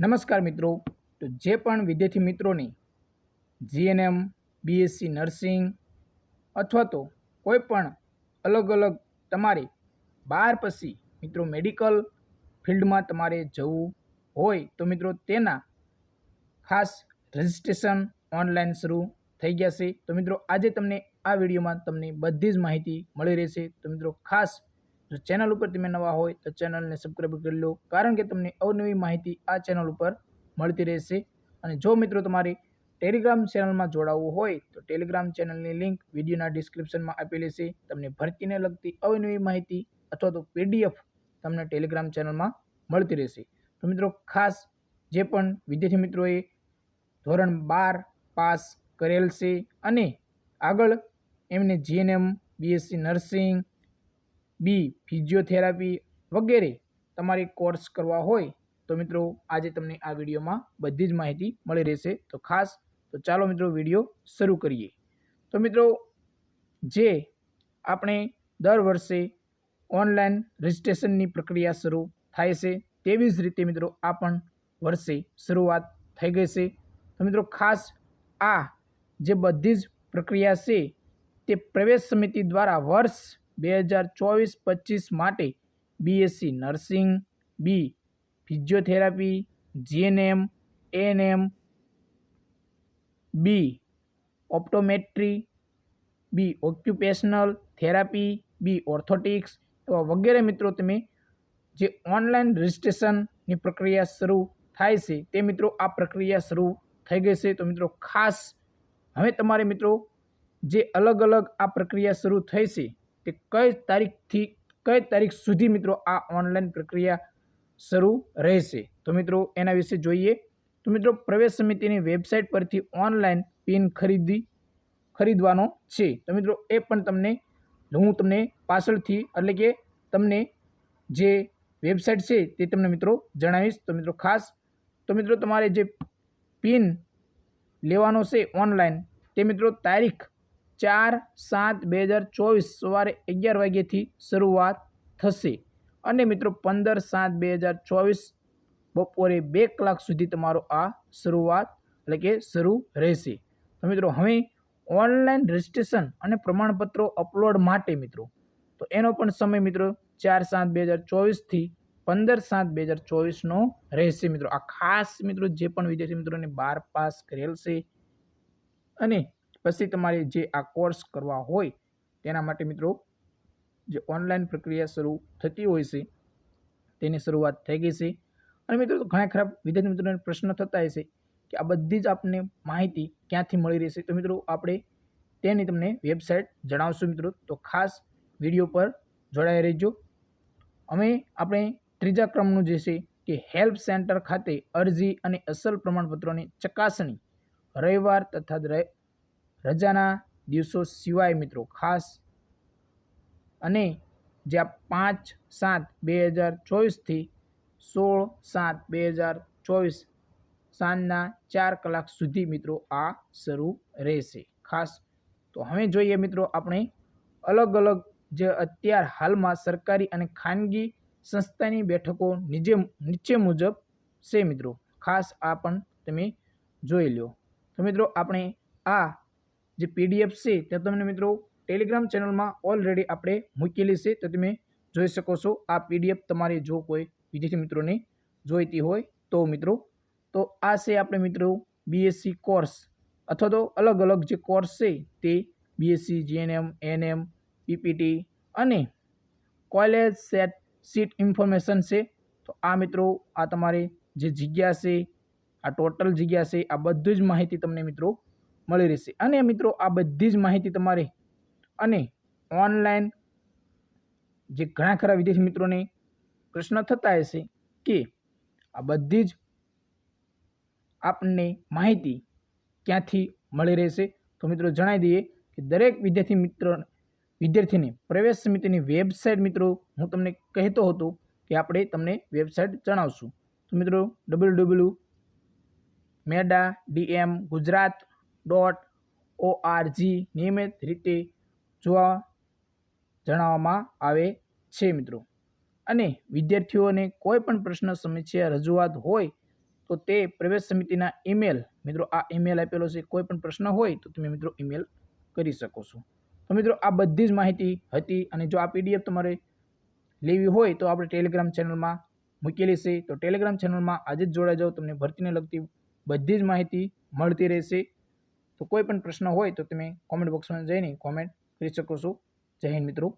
નમસ્કાર મિત્રો. તો જે પણ વિદ્યાર્થી મિત્રોને જીએનએમ બીએસસી નર્સિંગ અથવા તો કોઈ પણ અલગ અલગ તમારે બાર પછી મિત્રો મેડિકલ ફિલ્ડમાં તમારે જવું હોય તો મિત્રો તેના ખાસ રજિસ્ટ્રેશન ઓનલાઈન શરૂ થઈ ગયા છે. તો મિત્રો આજે તમને આ વિડીયોમાં તમને બધી જ માહિતી મળી રહેશે. તો મિત્રો ખાસ જો ચેનલ ઉપર તમે નવા હોય તો ચેનલને સબસ્ક્રાઈબ કરી લો. કારણ કે તમને અવનવી માહિતી આ ચેનલ ઉપર મળતી રહેશે. અને જો મિત્રો તમારી ટેલિગ્રામ ચેનલમાં જોડાવવું હોય તો ટેલિગ્રામ ચેનલની લિંક વિડીયોના ડિસ્ક્રિપ્શનમાં આપેલી છે. તમને ભરતીને લગતી અવનવી માહિતી અથવા તો પીડીએફ તમને ટેલિગ્રામ ચેનલમાં મળતી રહેશે. તો મિત્રો ખાસ જે પણ વિદ્યાર્થી મિત્રોએ ધોરણ બાર પાસ કરેલ છે અને આગળ એમને GNM BSc nursing B physiotherapy વગેરે તમારે કોર્સ કરવા હોય તો મિત્રો આજે તમને આ વિડીયોમાં બધી જ માહિતી મળી રહેશે. તો ખાસ તો ચાલો મિત્રો વીડિયો શરૂ કરીએ. તો મિત્રો જે આપણે દર વર્ષે ઓનલાઈન રજિસ્ટ્રેશનની પ્રક્રિયા શરૂ થાય છે તેવી જ રીતે મિત્રો આ પણ વર્ષે શરૂઆત થઈ ગઈ છે. તો મિત્રો ખાસ આ જે બધી જ પ્રક્રિયા છે તે પ્રવેશ સમિતિ દ્વારા વર્ષ બે હજાર ચોવીસ પચીસ માટે BSc nursing B physiotherapy GNM ANM B optometry B occupational therapy B orthotics એવા વગેરે મિત્રો તમે જે ઓનલાઈન રજિસ્ટ્રેશનની પ્રક્રિયા શરૂ થાય છે તે મિત્રો આ પ્રક્રિયા શરૂ થઈ ગઈ છે. તો મિત્રો ખાસ હવે તમારે મિત્રો જે અલગ અલગ આ પ્રક્રિયા શરૂ થઈ છે તે કઈ તારીખથી, કઈ તારીખ સુધી મિત્રો આ ઓનલાઈન પ્રક્રિયા શરૂ રહેશે? તો મિત્રો એના વિશે જોઈએ. તો મિત્રો પ્રવેશ સમિતિની વેબસાઇટ પરથી ઓનલાઈન પિન ખરીદી, ખરીદવાનો છે. તો મિત્રો એ પણ તમને, હું તમને પાછળથી, એટલે કે તમને જે વેબસાઇટ છે તે તમને મિત્રો જણાવીશ. તો મિત્રો ખાસ, તો મિત્રો તમારે જે પિન લેવાનો છે ઓનલાઈન તે મિત્રો તારીખ ચાર સાત બે હજાર ચોવીસ સવારે અગિયાર વાગ્યાથી શરૂઆત થશે. અને મિત્રો, પંદર સાત બે હજાર ચોવીસ બપોરે બે કલાક સુધી તમારો આ શરૂઆત એટલે કે શરૂ રહેશે. તો મિત્રો, હવે ઓનલાઈન રજિસ્ટ્રેશન અને પ્રમાણપત્રો અપલોડ માટે મિત્રો, તો એનો પણ સમય મિત્રો ચાર સાત બે હજાર ચોવીસથી પંદર સાત બે હજાર ચોવીસનો રહેશે. મિત્રો, આ ખાસ મિત્રો જે પણ વિદ્યાર્થી મિત્રોને બાર પાસ કરેલ છે અને પછી તમારે જે આ કોર્સ કરવા હોય, તેના માટે મિત્રો જે ઓનલાઈન પ્રક્રિયા શરૂ થતી હોય છે, તેની શરૂઆત થઈ ગઈ છે. અને મિત્રો ઘણા ખરાબ વિદ્યાર્થી મિત્રોને પ્રશ્ન થતા હશે કે આ બધી જ આપણને માહિતી ક્યાંથી મળી રહેશે? તો મિત્રો આપણે તેની તમને વેબસાઇટ જણાવશું મિત્રો. તો ખાસ વીડિયો પર જોડાઈ રહેજો. અમે આપણે ત્રીજા ક્રમનું જે છે કે હેલ્પ સેન્ટર ખાતે અરજી અને અસલ પ્રમાણપત્રોની ચકાસણી રવિવાર તથા રજાના દિવસો સિવાય મિત્રો ખાસ અને જે આ પાંચ સાત બે હજાર ચોવીસથી સોળ સાત બે હજાર ચોવીસ સાંજના ચાર કલાક સુધી મિત્રો આ શરૂ રહેશે. ખાસ તો હવે જોઈએ મિત્રો આપણે અલગ અલગ જે અત્યાર હાલમાં સરકારી અને ખાનગી સંસ્થાની બેઠકો નીચે નીચે મુજબ છે મિત્રો. ખાસ આ પણ તમે જોઈ લો તો મિત્રો આપણે આ જે પીડીએફ છે, તે તમને મિત્રો ટેલિગ્રામ ચેનલમાં ઓલરેડી આપણે મૂકેલી છે. તો તમે જોઈ શકો છો, આ પીડીએફ તમારે જો કોઈ વિદ્યાર્થી મિત્રોને જોઈતી હોય તો મિત્રો, તો આ છે આપણે મિત્રો બીએસસી કોર્સ અથવા તો અલગ અલગ જે કોર્સ છે, તે બીએસસી જીએનએમ એનએમ પીપીટી અને કોલેજ સેટ સીટ ઇન્ફોર્મેશન છે. તો આ મિત્રો, આ તમારે જે જગ્યા છે, આ ટોટલ જગ્યા છે, આ બધી જ માહિતી તમને મિત્રો મળી રહેશે. અને મિત્રો, આ બધી જ માહિતી તમારે અને ઓનલાઈન જે ઘણા ખરા વિદેશી મિત્રોને પ્રશ્ન થતા હશે કે આ બધી જ આપણને માહિતી ક્યાંથી મળી રહેશે? તો મિત્રો, જણાવી દઈએ કે દરેક વિદ્યાર્થી મિત્રો વિદ્યાર્થીને પ્રવેશ સમિતિની વેબસાઇટ મિત્રો, હું તમને કહેતો હતો કે આપણે તમને વેબસાઇટ જણાવશું. તો મિત્રો ડબલ્યુ ડબલ્યુ મેડા ડીએમ ગુજરાત ડોટ ઓઆરજી નિયમિત રીતે જોવા જણાવવામાં આવે છે મિત્રો. અને વિદ્યાર્થીઓને કોઈ પણ પ્રશ્ન સમસ્યા રજૂઆત હોય તો તે પ્રવેશ સમિતિના ઈમેલ મિત્રો આ ઈમેલ આપેલો છે, કોઈ પણ પ્રશ્ન હોય તો તમે મિત્રો ઈમેલ કરી શકો છો. તો મિત્રો આ બધી જ માહિતી હતી અને જો આ પીડીએફ તમારે લેવી હોય તો આપણે ટેલિગ્રામ ચેનલમાં મૂકેલી છે. તો ટેલિગ્રામ ચેનલમાં આજે જ જોડાઈ જાઓ, તમને ભરતીને લગતી બધી જ માહિતી મળતી રહેશે. તો કોઈ પણ પ્રશ્ન હોય તો તમે કોમેન્ટ બોક્સમાં જઈને કોમેન્ટ કરી શકો છો. જય હિન્દ મિત્રો.